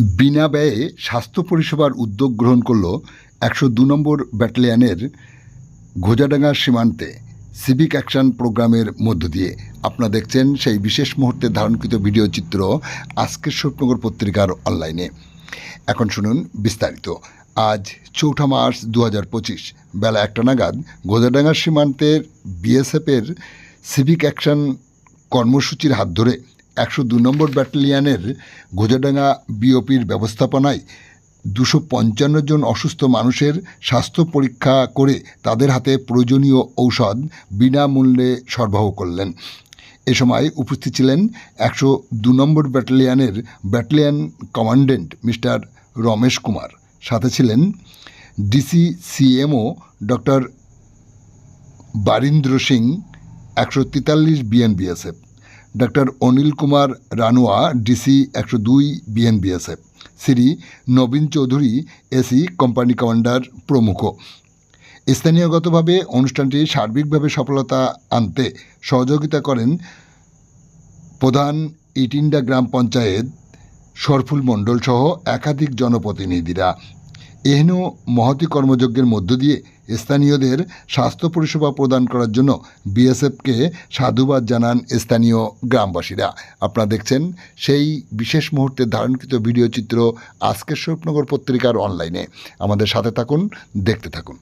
বিনা ব্যয়ে স্বাস্থ্য পরিষেবার উদ্যোগ গ্রহণ করল একশো দু নম্বর ব্যাটালিয়নের ঘোজাডাঙ্গা সীমান্তে সিভিক অ্যাকশন প্রোগ্রামের মধ্য দিয়ে। আপনারা দেখছেন সেই বিশেষ মুহূর্তে ধারণকৃত ভিডিও চিত্র আজকের স্বপ্নগর পত্রিকার অনলাইনে। এখন শুনুন বিস্তারিত। আজ চৌঠা মার্চ দু হাজার পঁচিশ, বেলা একটা নাগাদ গোজাডাঙ্গা সীমান্তের বিএসএফের সিভিক অ্যাকশন কর্মসূচির হাত ধরে একশো দু নম্বর ব্যাটালিয়ানের গোজাডাঙ্গা বিওপির ব্যবস্থাপনায় দুশো পঞ্চান্ন জন অসুস্থ মানুষের স্বাস্থ্য পরীক্ষা করে তাদের হাতে প্রয়োজনীয় ঔষধ বিনামূল্যে সরবরাহ করলেন। এ সময় উপস্থিত ছিলেন একশো দু নম্বর ব্যাটালিয়ানের battalion commandant mister Ramesh Kumar. সাথে ছিলেন DC CMO doctor Barindra Singh, একশো তেতাল্লিশ BNBSF doctor Anil Kumar Ranoa, DC একশো দুই, বিএনবিএসএফ। শ্রী নবীন চৌধুরী, এসি, কোম্পানি কমান্ডার প্রমুখ। স্থানীয়গতভাবে অনুষ্ঠানটি সার্বিকভাবে সফলতা আনতে সহযোগিতা করেন প্রধান ইটিন্ডা গ্রাম পঞ্চায়েত সরফুল মণ্ডল সহ একাধিক জনপ্রতিনিধিরা। এহেন মহতি কর্মযজ্ঞের মধ্য দিয়ে স্থানীয়দের স্বাস্থ্য পরিষেবা প্রদান করার জন্য বিএসএফকে সাধুবাদ জানান স্থানীয় গ্রামবাসীরা। আপনারা দেখছেন সেই বিশেষ মুহূর্তে ধারণকৃত ভিডিও চিত্র আজকের স্বপ্নগর পত্রিকার অনলাইনে। আমাদের সাথে থাকুন, দেখতে থাকুন।